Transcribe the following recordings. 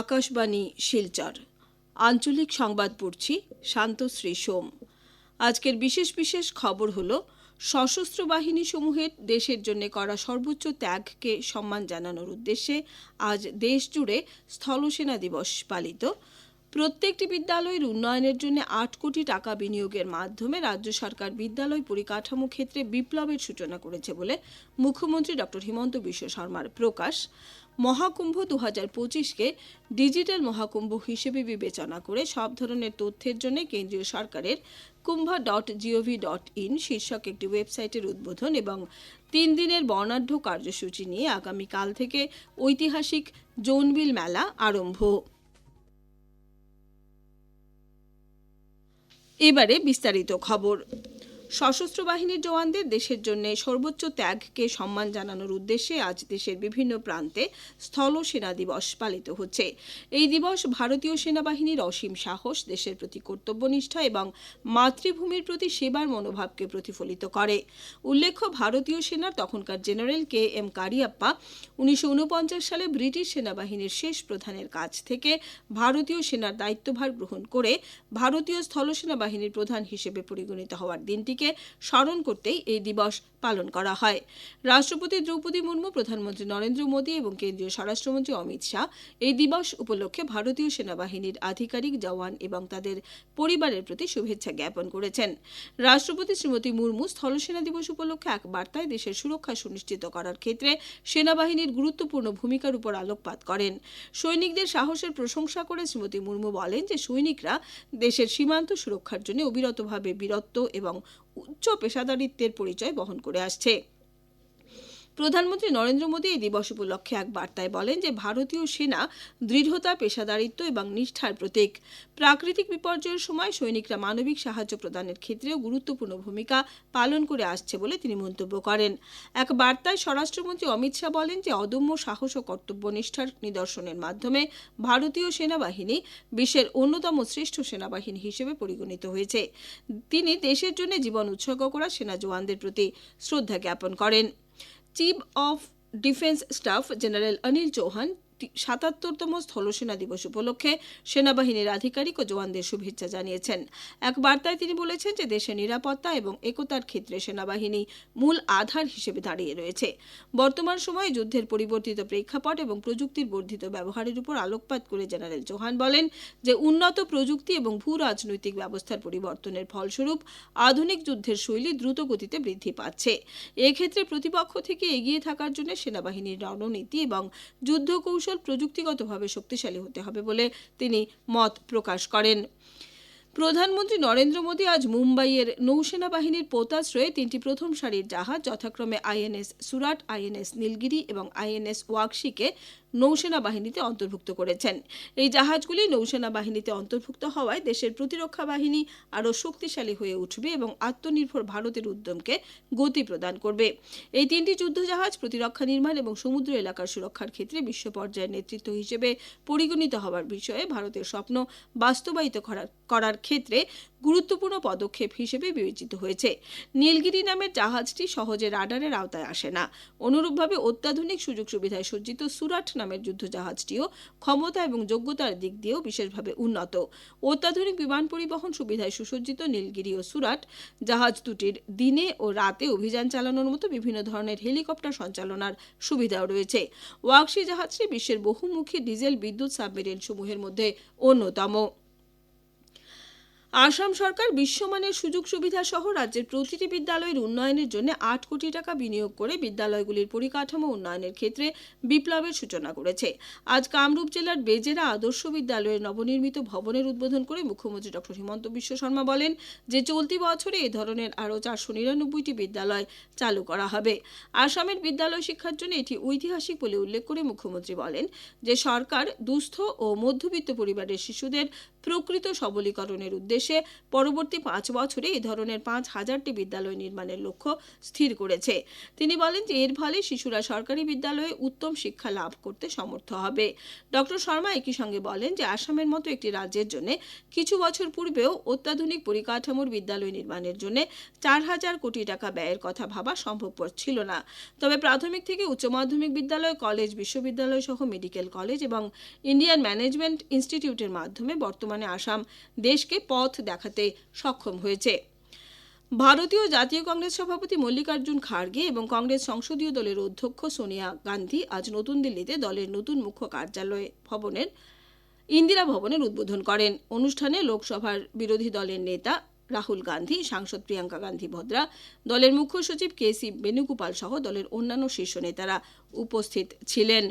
আকাশবাণী, শিলচর। আঞ্চলিক সংবাদ পড়ছি শান্তশ্রী সোম। আজকের বিশেষ বিশেষ খবর হল, সশস্ত্র বাহিনী সমূহের দেশের জন্য করা সর্বোচ্চ ত্যাগকে সম্মান জানানোর উদ্দেশ্যে আজ দেশজুড়ে স্থলসেনা দিবস পালিত। প্রত্যেকটি বিদ্যালয়ের উন্নয়নের জন্য আট কোটি টাকা বিনিয়োগের মাধ্যমে রাজ্য সরকার বিদ্যালয় পরিকাঠামো ক্ষেত্রে বিপ্লবের সূচনা করেছে বলে মুখ্যমন্ত্রী ডক্টর হিমন্ত বিশ্ব শর্মার প্রকাশ। মহাকুম্ভ দু হাজার পঁচিশকে ডিজিটাল মহাকুম্ভ হিসেবে বিবেচনা করে সব ধরনের তথ্যের জন্য কেন্দ্রীয় সরকারের Kumbha dot gov dot in শীর্ষক একটি ওয়েবসাইটের উদ্বোধন এবং তিন দিনের বর্ণাঢ্য কার্যসূচি নিয়ে আগামীকাল থেকে ঐতিহাসিক জোনবিল মেলা আরম্ভ। এবারে বিস্তারিত খবর। সশস্ত্র বাহিনীর জওয়ানদের দেশের জন্য সর্বোচ্চ ত্যাগকে সম্মান জানানোর উদ্দেশ্যে আজ দেশের বিভিন্ন প্রান্তে স্থল সেনা দিবস পালিত হচ্ছে। এই দিবস ভারতীয় সেনাবাহিনীর অসীম সাহস, দেশের প্রতি কর্তব্যনিষ্ঠা এবং মাতৃভূমির প্রতি সেবার মনোভাবকে প্রতিফলিত করে। উল্লেখ্য, ভারতীয় সেনার তখনকার জেনারেল কে এম কারিয়াপ্পা উনিশশো ঊনপঞ্চাশ সালে ব্রিটিশ সেনাবাহিনীর শেষ প্রধানের কাছ থেকে ভারতীয় সেনার দায়িত্বভার গ্রহণ করে ভারতীয় স্থল সেনাবাহিনীর প্রধান হিসেবে পরিগণিত হওয়ার দিনটিকে স্মরণ করতেই এই দিবস পালন করা হয়। রাষ্ট্রপতি দ্রৌপদী মুর্মু, প্রধানমন্ত্রী নরেন্দ্র মোদী এবং কেন্দ্রীয় স্বরাষ্ট্রমন্ত্রী অমিত শাহ এই দিবস উপলক্ষে ভারতীয় সেনাবাহিনীর আধিকারিক জওয়ান এবং তাদের পরিবারের প্রতি শুভেচ্ছা জ্ঞাপন করেছেন। রাষ্ট্রপতি শ্রীমতী মুর্মু স্থলসেনা দিবস উপলক্ষে এক বার্তায় দেশের সুরক্ষা সুনিশ্চিত করার ক্ষেত্রে সেনাবাহিনীর গুরুত্বপূর্ণ ভূমিকার উপর আলোকপাত করেন। সৈনিকদের সাহসের প্রশংসা করে শ্রীমতী মুর্মু বলেন যে সৈনিকরা দেশের সীমান্ত সুরক্ষার জন্য অবিরতভাবে বীরত্ব এবং উচ্চ পেশাদারিত্বের পরিচয় বহন করে আসছে। প্রধানমন্ত্রী নরেন্দ্র মোদী এই দিবস উপলক্ষে এক বার্তায় বলেন যে ভারতীয় সেনা দৃঢ়তা, পেশাদারিত্ব এবং নিষ্ঠার প্রতীক। প্রাকৃতিক বিপর্যয়ের সময় সৈনিকরা মানবিক সাহায্য প্রদানের ক্ষেত্রেও গুরুত্বপূর্ণ ভূমিকা পালন করে আসছে বলে তিনি মন্তব্য করেন। এক বার্তায় স্বরাষ্ট্রমন্ত্রী অমিত শাহ বলেন যে অদম্য সাহস ও কর্তব্যনিষ্ঠার নিদর্শনের মাধ্যমে ভারতীয় সেনাবাহিনী বিশ্বের অন্যতম শ্রেষ্ঠ সেনাবাহিনী হিসেবে পরিগণিত হয়েছে। তিনি দেশের জন্য জীবন উৎসর্গ করা সেনা জওয়ানদের প্রতি শ্রদ্ধা জ্ঞাপন করেন। Chief of Defence Staff General Anil Chauhan সাতাত্তরতম স্থলসেনা দিবস উপলক্ষে সেনাবাহিনীর আধিকারিক ও জওয়ানদের শুভেচ্ছা জানিয়েছেন। এক বার্তায় তিনি বলেছেন যে দেশের নিরাপত্তা এবং একতার ক্ষেত্রে সেনাবাহিনী মূল আধার হিসেবে দাঁড়িয়ে রয়েছে। বর্তমান সময়ে যুদ্ধের পরিবর্তিত প্রেক্ষাপট এবং প্রযুক্তির বর্ধিত ব্যবহারের উপর আলোকপাত করে জেনারেল চৌহান বলেন যে উন্নত প্রযুক্তি এবং ভূ রাজনৈতিক ব্যবস্থার পরিবর্তনের ফলস্বরূপ আধুনিক যুদ্ধের শৈলী দ্রুত গতিতে বৃদ্ধি পাচ্ছে। এক্ষেত্রে প্রতিপক্ষ থেকে এগিয়ে থাকার জন্য সেনাবাহিনীর রণনীতি এবং যুদ্ধ কৌশল প্রযুক্তিগতভাবে শক্তিশালী হতে হবে বলে তিনি মত প্রকাশ করেন। প্রধানমন্ত্রী নরেন্দ্র মোদী আজ মুম্বাইয়ের নৌসেনা বাহিনীর পোতাশ্রয়ে তিনটি প্রথম সারির জাহাজ যথাক্রমে আইএনএস সুরাট, আইএনএস নীলগিরি এবং আইএনএস ওয়াকশিকে নৌসেনা বাহিনীতে অন্তর্ভুক্ত করেছেন। এই জাহাজগুলি নৌসেনা বাহিনীতে অন্তর্ভুক্ত হওয়ায় দেশের প্রতিরক্ষা বাহিনী আরও শক্তিশালী হয়ে উঠবে এবং আত্মনির্ভর ভারতের উদ্যমকে গতি প্রদান করবে। এই তিনটি যুদ্ধজাহাজ প্রতিরক্ষা নির্মাণ এবং সমুদ্র এলাকার সুরক্ষার ক্ষেত্রে বিশ্ব পর্যায়ের নেতৃত্ব হিসেবে পরিগণিত হওয়ার বিষয়ে ভারতের স্বপ্ন বাস্তবায়িত করার ক্ষেত্রে গুরুত্বপূর্ণ পদক্ষেপ হিসেবে বিবেচিত হয়েছে। নীলগিরি নামের জাহাজটি সহজে রাডারের আওতায় আসে না। অনুরূপভাবে অত্যাধুনিক সুযোগ সুবিধায় সজ্জিত সুরাট নামের যুদ্ধজাহাজটিও ক্ষমতা এবং যোগ্যতার দিক দিয়েও বিশেষভাবে উন্নত। অত্যাধুনিক বিমান পরিবহন সুবিধায় সুসজ্জিত নীলগিরি ও সুরাট জাহাজ দুটির দিনে ও রাতে অভিযান চালানোর মতো বিভিন্ন ধরনের হেলিকপ্টার সঞ্চালনার সুবিধাও রয়েছে। ওয়াক্সি জাহাজটি বিশ্বের বহুমুখী ডিজেল বিদ্যুৎ সাবমেরিন সমূহের মধ্যে অন্যতম। আসাম সরকার বিশ্বমানের সুযোগ সুবিধা সহ রাজ্যের প্রতিটি বিদ্যালয়ের উন্নয়নের জন্য আট কোটি টাকা বিনিয়োগ করে বিদ্যালয়গুলির পরিকাঠামো উন্নয়নের ক্ষেত্রে বিপ্লবের সূচনা করেছে। আজ কামরূপ জেলার বেজেরা আদর্শ বিদ্যালয়ের নবনির্মিত ভবনের উদ্বোধন করে মুখ্যমন্ত্রী ডক্টর হিমন্ত বিশ্ব শর্মা বলেন যে, চলতি বছরে এ ধরনের আরও চারশো নিরানব্বইটি বিদ্যালয় চালু করা হবে। আসামের বিদ্যালয় শিক্ষার জন্য এটি ঐতিহাসিক বলে উল্লেখ করে মুখ্যমন্ত্রী বলেন যে, সরকার দুস্থ ও মধ্যবিত্ত পরিবারের শিশুদের প্রকৃত সবলীকরণের উদ্দেশ্যে উদ্দেশ্যে পরবর্তী পাঁচ বছরে এই ধরনের পাঁচ হাজারটি বিদ্যালয় নির্মাণের লক্ষ্য স্থির করেছে। তিনি বলেন যে, এর ফলে শিশুরা সরকারি বিদ্যালয়ে উত্তম শিক্ষা লাভ করতে সমর্থ হবে। ডক্টর শর্মা একই সঙ্গে বলেন যে, আসামের মতো একটি রাজ্যের জন্য কিছু বছর পূর্বেও অত্যাধুনিক পরিকাঠামোর বিদ্যালয় নির্মাণের জন্য চার হাজার কোটি টাকা ব্যয়ের কথা ভাবা সম্ভবপর ছিল না। তবে প্রাথমিক থেকে উচ্চ মাধ্যমিক বিদ্যালয়, কলেজ, বিশ্ববিদ্যালয় সহ মেডিকেল কলেজ এবং ইন্ডিয়ান ম্যানেজমেন্ট ইনস্টিটিউটের মাধ্যমে বর্তমানে আসাম দেশকে পথ দেখাতে সক্ষম হয়েছে। ভারতীয় জাতীয় কংগ্রেস সভাপতি মল্লিকার্জুন খাড়গে এবং কংগ্রেস সংসদীয় দলের অধ্যক্ষ সোনিয়া গান্ধী আজ নতুন দিল্লিতে দলের নতুন মুখ্য কার্যালয় ভবনের, ইন্দিরা ভবনের উদ্বোধন করেন। অনুষ্ঠানে লোকসভার বিরোধী দলের নেতা রাহুল গান্ধী, সাংসদ প্রিয়াঙ্কা গান্ধী ভদ্রা, দলের মুখ্য সচিব কে সি বেণুগোপাল সহ দলের অন্যান্য শীর্ষ নেতারা উপস্থিত ছিলেন।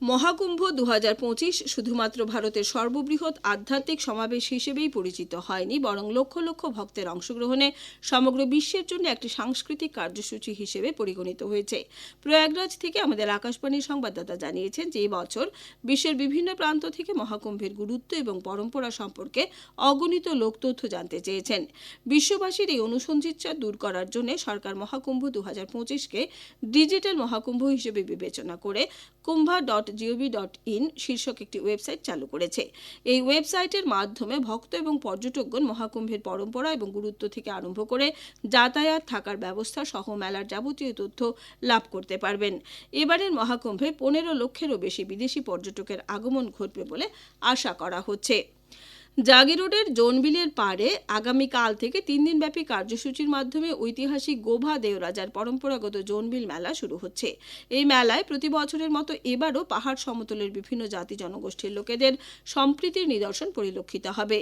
মহাকুম্ভ দু হাজার পঁচিশ শুধুমাত্র ভারতের সর্ববৃহৎ আধ্যাত্মিক সমাবেশ হিসেবেই পরিচিত হয়নি, বরং লক্ষ লক্ষ ভক্তের অংশগ্রহণে সমগ্র বিশ্বের জন্য একটি সাংস্কৃতিক কার্যসূচি হিসেবে পরিগণিত হয়েছে। প্রয়াগরাজ থেকে আমাদের আকাশবাণীর সংবাদদাতা জানিয়েছেন যে বছর বিশ্বের বিভিন্ন প্রান্ত থেকে মহাকুম্ভের গুরুত্ব এবং পরম্পরা সম্পর্কে অগণিত লোক তথ্য জানতে চেয়েছেন। বিশ্ববাসীর এই অনুসন্ধিৎসা দূর করার জন্য সরকার মহাকুম্ভ দু হাজার ডিজিটাল মহাকুম্ভ হিসেবে বিবেচনা করে Kumbha dot gov dot in শীর্ষক একটি ওয়েবসাইট চালু করেছে। এই ওয়েবসাইটের মাধ্যমে ভক্ত এবং পর্যটকগণ মহাকুম্ভের পরম্পরা এবং গুরুত্ব থেকে আরম্ভ করে যাতায়াত থাকার ব্যবস্থা সহ মেলার যাবতীয় তথ্য লাভ করতে পারবেন। এবারের মহাকুম্ভে পনেরো লক্ষেরও বেশি বিদেশি পর্যটকের আগমন ঘটবে বলে আশা করা হচ্ছে। জাগি রোডের জোনবিলের পাড়ে আগামীকাল থেকে তিন দিনব্যাপী কার্যসূচির মাধ্যমে ঐতিহাসিক গোভা দেওরাজার পরম্পরাগত জোনবিল মেলা শুরু হচ্ছে। এই মেলায় প্রতি বছরের মতো এবারও পাহাড় সমতলের বিভিন্ন জাতি জনগোষ্ঠীর লোকেদের সম্প্রীতির নিদর্শন পরিলক্ষিত হবে।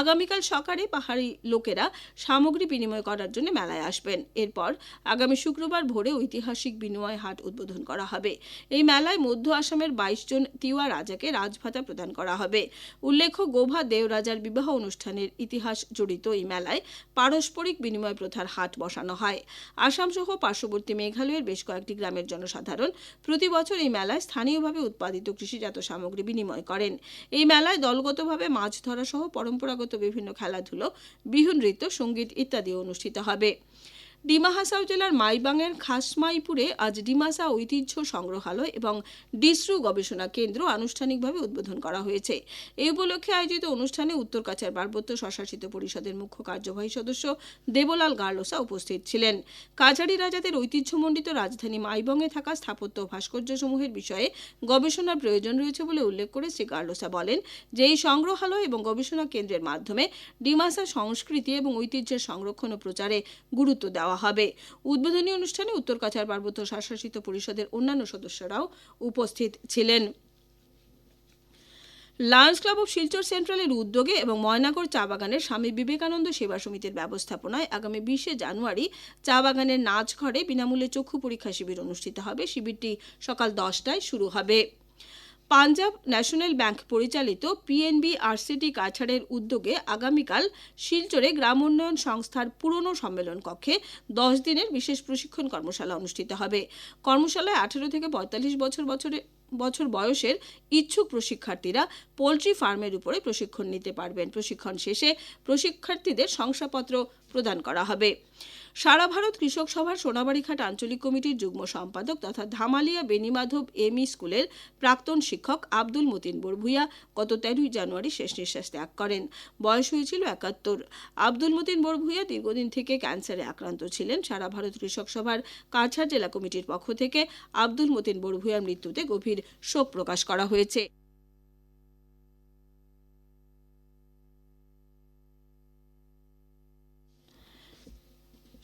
আগামীকাল সকালে পাহাড়ি লোকেরা সামগ্রী বিনিময় করার জন্য মেলায় আসবেন। এরপর আগামী শুক্রবার ভোরে ঐতিহাসিক বিনিময় হাট উদ্বোধন করা হবে। এই মেলায় মধ্য আসামের বাইশ জন তিওয়া রাজাকে রাজভাতা প্রদান করা হবে। উল্লেখ্য, গোভা দেওরাজার বিবাহ অনুষ্ঠানের ইতিহাস জড়িত এই মেলায় পারস্পরিক বিনিময় প্রথার হাট বসানো হয়। আসাম সহ পার্শ্ববর্তী মেঘালয়ের বেশ কয়েকটি গ্রামের জনসাধারণ প্রতি বছর এই মেলায় স্থানীয়ভাবে উৎপাদিত কৃষিজাত সামগ্রী বিনিময় করেন। এই মেলায় দলগতভাবে মাছ ধরা সহ পরম্পরাগত বিভিন্ন খেলাধুলো, বিহু নৃত্য, সংগীত ইত্যাদি অনুষ্ঠিত হবে। ডিমা হাসাও জেলার মাইবাংয়ের খাসমাইপুরে আজ ডিমাসা ঐতিহ্য সংগ্রহালয় এবং ডিসরু গবেষণা কেন্দ্র আনুষ্ঠানিকভাবে উদ্বোধন করা হয়েছে। এই উপলক্ষে আয়োজিত অনুষ্ঠানে উত্তর কাছাড় পার্বত্য স্বশাসিত পরিষদের মুখ্য কার্যবাহী সদস্য দেবলাল গার্লোসা উপস্থিত ছিলেন। কাছাড়ি রাজাদের ঐতিহ্যমণ্ডিত রাজধানী মাইবংয়ে থাকা স্থাপত্য ভাস্কর্যসমূহের বিষয়ে গবেষণার প্রয়োজন রয়েছে বলে উল্লেখ করে শ্রী গার্লোসা বলেন যে এই সংগ্রহালয় এবং গবেষণা কেন্দ্রের মাধ্যমে ডিমাসা সংস্কৃতি এবং ঐতিহ্যের সংরক্ষণ ও প্রচারে গুরুত্ব দেওয়া হবে। উদ্বোধনী অনুষ্ঠানে উত্তর কাছাড় পার্বত্য স্বশাসিত পরিষদের অন্যান্য সদস্যরাও উপস্থিত ছিলেন। লায়ন্স ক্লাব অফ শিলচর সেন্ট্রালের উদ্যোগে এবং ময়নাগর চা বাগানের স্বামী বিবেকানন্দ সেবা সমিতির ব্যবস্থাপনায় আগামী বিশে জানুয়ারি চা বাগানের নাচ ঘরে বিনামূল্যে চক্ষু পরীক্ষা শিবির অনুষ্ঠিত হবে। শিবিরটি সকাল দশটায় শুরু হবে। পাঞ্জাব ন্যাশনাল ব্যাংক পরিচালিত পিএনবি আরসিটি কাছাড়ের উদ্যোগে আগামীকাল শিলচরে গ্রাম উন্নয়ন সংস্থার পুরনো সম্মেলন কক্ষে দশ দিনের বিশেষ প্রশিক্ষণ কর্মশালা অনুষ্ঠিত হবে। কর্মশালায় আঠেরো থেকে পঁয়তাল্লিশ বছর বছরে বছর বয়সের ইচ্ছুক প্রশিক্ষার্থীরা পোলট্রি ফার্মের উপরে প্রশিক্ষণ নিতে পারবেন। প্রশিক্ষণ শেষে প্রশিক্ষার্থীদের শংসাপত্র প্রদান করা হবে। সারা ভারত কৃষক সভার সোনাবাড়িঘাট আঞ্চলিক কমিটির যুগ্ম সম্পাদক তথা ধামালিয়া বেনিমাধব এমই স্কুলের প্রাক্তন শিক্ষক আব্দুল মতিন বরভুইয়া গত তেরোই জানুয়ারি শেষ নিঃশ্বাস ত্যাগ করেন। বয়স হয়েছিল একাত্তর। আব্দুল মতিন বরভুইয়া দীর্ঘদিন থেকে ক্যান্সারে আক্রান্ত ছিলেন। সারা ভারত কৃষক সভার কাছাড় জেলা কমিটির পক্ষ থেকে আব্দুল মতিন বরভুইয়ার মৃত্যুতে গভীর শোক প্রকাশ করা হয়েছে।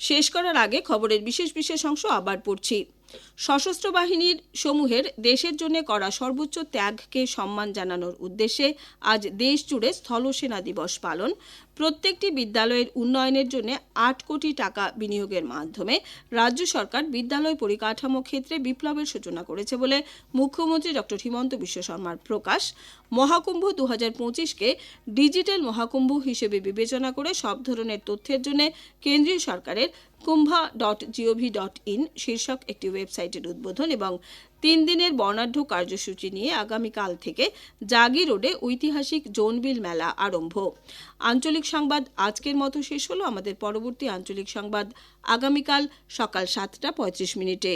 শেষ করার আগে খবরের বিশেষ বিশেষ অংশ আবার পড়ছি। সশস্ত্র বাহিনীর সমূহের দেশের জন্য করা সর্বোচ্চ ত্যাগকে সম্মান জানানোর উদ্দেশ্যে আজ দেশ জুড়ে স্থল সেনা দিবস পালন। প্রত্যেকটি বিদ্যালয়ের উন্নয়নের জন্য আট কোটি টাকা বিনিয়োগের মাধ্যমে রাজ্য সরকার বিদ্যালয় পরিকাঠামো ক্ষেত্রে বিপ্লবের সূচনা করেছে বলে মুখ্যমন্ত্রী ডক্টর হিমন্ত বিশ্ব শর্মার প্রকাশ। মহাকুম্ভ দু হাজার পঁচিশকে ডিজিটাল মহাকুম্ভ হিসেবে বিবেচনা করে সব ধরনের তথ্যের জন্য কেন্দ্রীয় সরকারের Kumbha dot gov dot in শীর্ষক একটি ওয়েবসাইটের উদ্বোধন এবং তিন দিনের বর্ণাঢ্য কার্যসূচি নিয়ে আগামীকাল থেকে জাগি রোডে ঐতিহাসিক জোনবিল মেলা আরম্ভ। আঞ্চলিক সংবাদ আজকের মতো শেষ হলো। আমাদের পরবর্তী আঞ্চলিক সংবাদ আগামীকাল সকাল সাতটা পঁয়ত্রিশ মিনিটে।